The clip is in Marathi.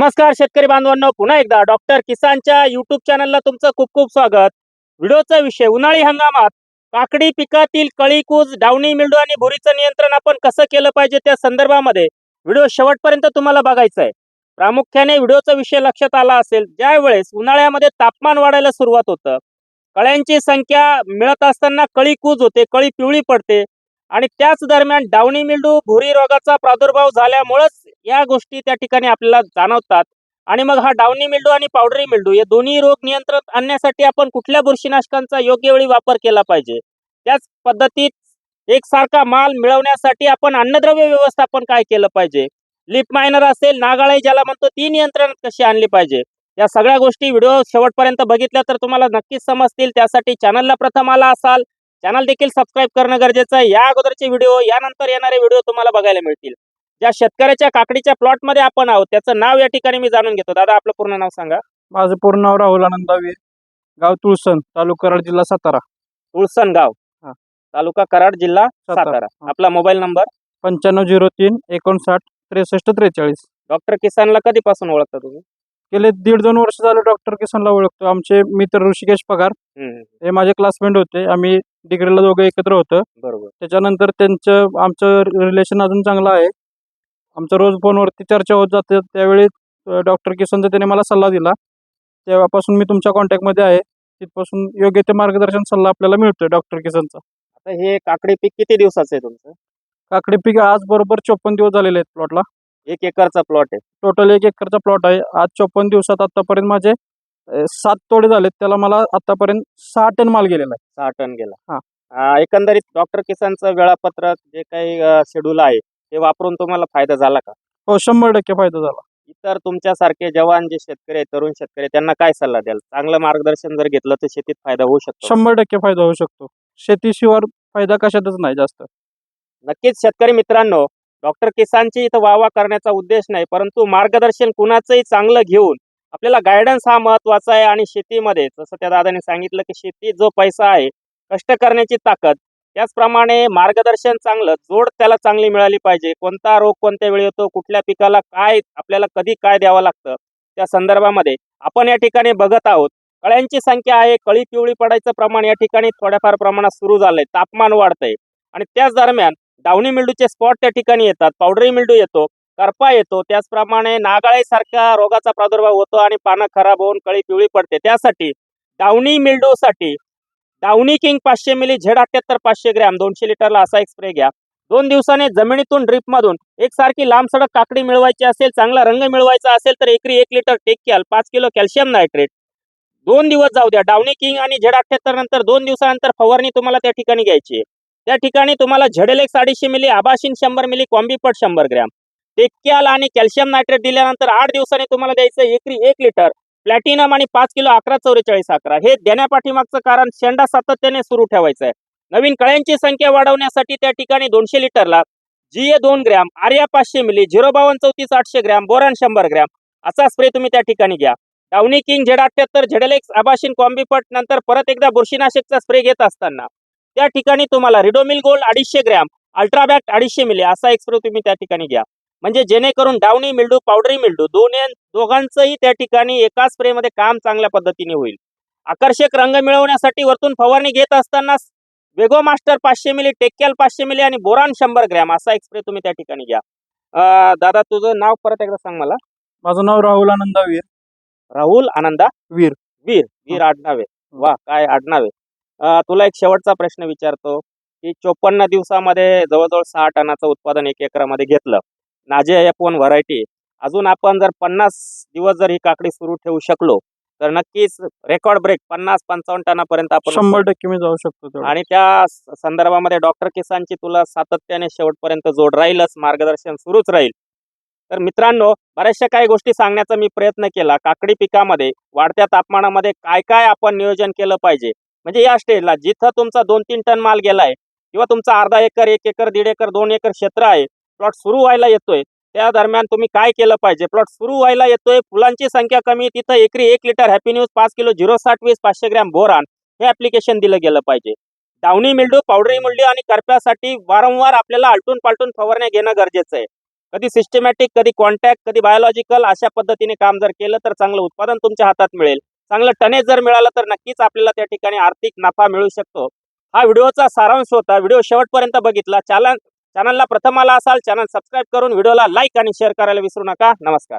नमस्कार शेतकरी बांधवांनो. पुन्हा एकदा डॉक्टर किसानच्या युट्यूब चॅनलला तुमचं खूप खूप स्वागत. व्हिडिओचा विषय उन्हाळी हंगामात काकडी पिकातील कळीकूज डावणी मिल्डू आणि भुरीचं नियंत्रण आपण कसं केलं पाहिजे त्या संदर्भामध्ये व्हिडिओ शेवटपर्यंत तुम्हाला बघायचा आहे. प्रामुख्याने व्हिडिओचा विषय लक्षात आला असेल ज्या वेळेस उन्हाळ्यामध्ये तापमान वाढायला सुरुवात होतं. कळ्यांची संख्या मिळत असताना कळी कूज होते कळी पिवळी पडते आणि त्याच दरम्यान डावणी मिल्डू भुरी रोगाचा प्रादुर्भाव झाल्यामुळंच या गोष्टी त्या ठिकाणी आपल्याला जाणवतात. आणि मग हा डावणी मिल्डू आणि पावडरी मिल्डू या दोन्ही रोग नियंत्रण आणण्यासाठी आपण कुठल्या बुरशीनाशकांचा योग्य वेळी वापर केला पाहिजे? त्याच पद्धतीत एकसारखा माल मिळवण्यासाठी आपण अन्नद्रव्य व्यवस्थापन काय केलं पाहिजे? लिप मायनर असेल नागाळे ज्याला म्हणतो ती नियंत्रण कशी आणली पाहिजे? या सगळ्या गोष्टी व्हिडिओ शेवटपर्यंत बघितल्या तर तुम्हाला नक्कीच समजतील. त्यासाठी चॅनलला प्रथम आला असाल चॅनल देखील सबस्क्राईब करणं गरजेचं आहे. या अगोदरचे व्हिडिओ यानंतर येणारे व्हिडिओ तुम्हाला बघायला मिळतील. ज्या शेतकऱ्याच्या काकडीच्या प्लॉटमध्ये आपण आहोत त्याचं नाव या ठिकाणी मी जाणून घेतो. दादा आपलं पूर्ण नाव सांगा. माझं पूर्ण नाव राहुल आनंदावीर गाव तुळसण तालुका कराड जिल्हा सातारा. तुळसण गाव. हा. तालुका कराड जिल्हा सातारा. सातारा. हा. आपला मोबाईल नंबर पंच्याण्णव झिरो तीन एकोणसाठ त्रेसष्ट त्रेचाळीस. डॉक्टर किसानला कधीपासून ओळखता तुम्ही? गेले दीड दोन वर्ष झाले डॉक्टर किसनला ओळखतो आमचे मित्र ऋषिकेश पगार हे माझे क्लासमेट होते. आम्ही डिग्रीला दोघं एकत्र होतं. बरोबर. त्याच्यानंतर त्यांचं आमचं रिलेशन अजून चांगलं आहे. आमचं रोज फोनवरती चर्चा होत जाते. त्यावेळी डॉक्टर किसनचा त्याने मला सल्ला दिला. तेव्हापासून मी तुमच्या कॉन्टॅक्टमध्ये आहे. तिथपासून योग्य ते मार्गदर्शन सल्ला आपल्याला मिळतोय डॉक्टर किसनचा. आता हे काकडी पीक किती दिवसाचं आहे तुमचं? काकडी पीक आज बरोबर चोपन्न दिवस झालेले आहेत प्लॉटला एक एकरचा प्लॉट आहे. टोटल एक एकरचा प्लॉट आहे. आज चोपन्न दिवसात आतापर्यंत माझे अ, सात तोडे झालेत. त्याला मला आतापर्यंत सहा टन माल गेलेला आहे. सहा टन गेला. हा. अं, एकंदरीत डॉक्टर किसानचं वेळापत्रक जे काही शेड्यूल आहे ते वापरून तुम्हाला फायदा झाला का? हो शंभर टक्के फायदा झाला. इतर तुमच्यासारखे जवान जे शेतकरी आहेत तरुण शेतकरी आहेत, त्यांना काय सल्ला द्याल? चांगलं मार्गदर्शन जर घेतलं तर शेतीत फायदा होऊ शकतो. शंभर टक्के फायदा होऊ शकतो. शेतीशिवाय फायदा कशातच नाही जास्त. नक्कीच शेतकरी मित्रांनो डॉक्टर केसांची इथं वावा करण्याचा उद्देश नाही परंतु मार्गदर्शन कुणाचंही चांगलं घेऊन आपल्याला गायडन्स हा महत्त्वाचा आहे आणि शेतीमध्ये जसं त्या दादाने सांगितलं की शेतीत जो पैसा आहे कष्ट करण्याची ताकद त्याचप्रमाणे मार्गदर्शन चांगलं जोड त्याला चांगली मिळाली पाहिजे. कोणता रोग कोणत्या वेळी येतो कुठल्या पिकाला काय आपल्याला कधी काय द्यावं लागतं त्या संदर्भामध्ये आपण या ठिकाणी बघत आहोत. कळ्यांची संख्या आहे कळी पिवळी पडायचं प्रमाण या ठिकाणी थोड्याफार प्रमाणात सुरू झालंय तापमान वाढतंय. आणि त्याच दरम्यान डावणी मिल्डूचे स्पॉट त्या ठिकाणी येतात. पावडरी मिल्डू येतो करपा येतो. त्याचप्रमाणे नागाळीसारख्या रोगाचा प्रादुर्भाव होतो आणि पानं खराब होऊन कळी पिवळी पडते. त्यासाठी डावणी मिल्डूसाठी डावणी किंग पाचशे मिली झेड अठ्याहत्तर पाचशे ग्रॅम दोनशे लिटरला असा एक स्प्रे घ्या. दोन दिवसाने जमिनीतून ड्रिपमधून एकसारखी लांब सडक काकडी मिळवायची असेल चांगला रंग मिळवायचा असेल तर एकरी एक लिटर टेक कॅल पाच किलो कॅल्शियम नायट्रेट. दोन दिवस जाऊ द्या. डावणी किंग आणि झेड अठ्ठ्याहत्तर नंतर दोन दिवसानंतर फवारणी तुम्हाला त्या ठिकाणी घ्यायची आहे. त्या ठिकाणी तुम्हाला झडेलेक्स अडीचशे मिली आबाशिन शंभर मिली कॉम्बीपट शंभर ग्रॅम. टेक्याल आणि कॅल्शियम नायट्रेट दिल्यानंतर आठ दिवसांनी तुम्हाला द्यायचं एकरी एक लिटर प्लॅटिनम आणि पाच किलो अकरा चौवेचाळीस अकरा. हे देण्यापाठीमागचं कारण शेंडा सातत्याने सुरू ठेवायचं आहे. नवीन कळ्यांची संख्या वाढवण्यासाठी त्या ठिकाणी दोनशे लिटरला जी ए दोन ग्रॅम आर्या पाचशे मिली झिरो बावन्न चौतीस आठशे ग्रॅम बोरान शंभर ग्रॅम. असा स्प्रे तुम्ही त्या ठिकाणी घ्या. डावणी किंग झेड अठ्ठ्याहत्तर झेडलेक्स आबाशिन कॉम्बीपट नंतर परत एकदा बुरशीनाशकचा स्प्रे घेत असताना. त्या ठिकाणी तुम्हाला रिडोमिल गोल्ड अडीचशे ग्रॅम अल्ट्राबॅक्ट अडीचशे मिली असा एक स्प्रे तुम्ही त्या ठिकाणी घ्या. म्हणजे जेणेकरून डावणी मिल्डू पावडरी मिल्डू दोन्ही दोघांचंही त्या ठिकाणी एकाच स्प्रेमध्ये काम चांगल्या पद्धतीने होईल. आकर्षक रंग मिळवण्यासाठी वरतून फवारणी घेत असताना वेगो मास्टर पाचशे मिली टेक्कॅल पाचशे मिली आणि बोरान शंभर ग्रॅम असा एक स्प्रे तुम्ही त्या ठिकाणी घ्या. दादा तुझं नाव परत एकदा सांग मला. माझं नाव राहुल आनंदावीर. राहुल आनंदा वीर. वीर. वीर आडनावे. वा काय आडनावे. तुला एक शेवटचा प्रश्न विचारतो की चोपन्न दिवसामध्ये जवळजवळ सहा टनाचं उत्पादन एक एकरामध्ये घेतलं. नाजे एफ वन व्हरायटी अजून आपण जर पन्नास दिवस जर ही काकडी सुरू ठेवू शकलो तर नक्कीच रेकॉर्ड ब्रेक पन्नास पंचावन्न टनापर्यंत आपण शंभर टक्के मी जाऊ शकतो. आणि त्या संदर्भामध्ये डॉक्टर किसानची तुला सातत्याने शेवटपर्यंत जोड राहीलच मार्गदर्शन सुरूच राहील. तर मित्रांनो बऱ्याचशा काही गोष्टी सांगण्याचा मी प्रयत्न केला. काकडी पिकामध्ये वाढत्या तापमानामध्ये काय काय आपण नियोजन केलं पाहिजे? म्हणजे या स्टेजला जिथं तुमचा दोन तीन टन माल गेलाय किंवा तुमचा अर्धा एकर एक एकर दीड एकर दोन एकर क्षेत्र आहे प्लॉट सुरू व्हायला येतोय त्या दरम्यान तुम्ही काय केलं पाहिजे? प्लॉट सुरू व्हायला येतोय फुलांची संख्या कमी तिथं एकरी एक लिटर हॅपी न्यूज पाच किलो झिरो साठ वीस पाचशे ग्रॅम बोरान हे ऍप्लिकेशन दिलं गेलं पाहिजे. डावणी मिल्डू पावडरी मिल्डू आणि करप्यासाठी वारंवार आपल्याला आलटून पालटून फवारण्या घेणं गरजेचं आहे. कधी सिस्टमॅटिक कधी कॉन्टॅक्ट कधी बायोलॉजिकल अशा पद्धतीने काम जर केलं तर चांगलं उत्पादन तुमच्या हातात मिळेल. चांगलं टनेज जर मिळालं तर नक्कीच आपल्याला त्या ठिकाणी आर्थिक नफा मिळू शकतो. हा व्हिडिओचा सारांश होता. व्हिडिओ शेवटपर्यंत बघितला. चॅनल चॅनलला प्रथम आला असाल चॅनल सबस्क्राईब करून व्हिडिओला लाईक आणि शेअर करायला विसरू नका. नमस्कार.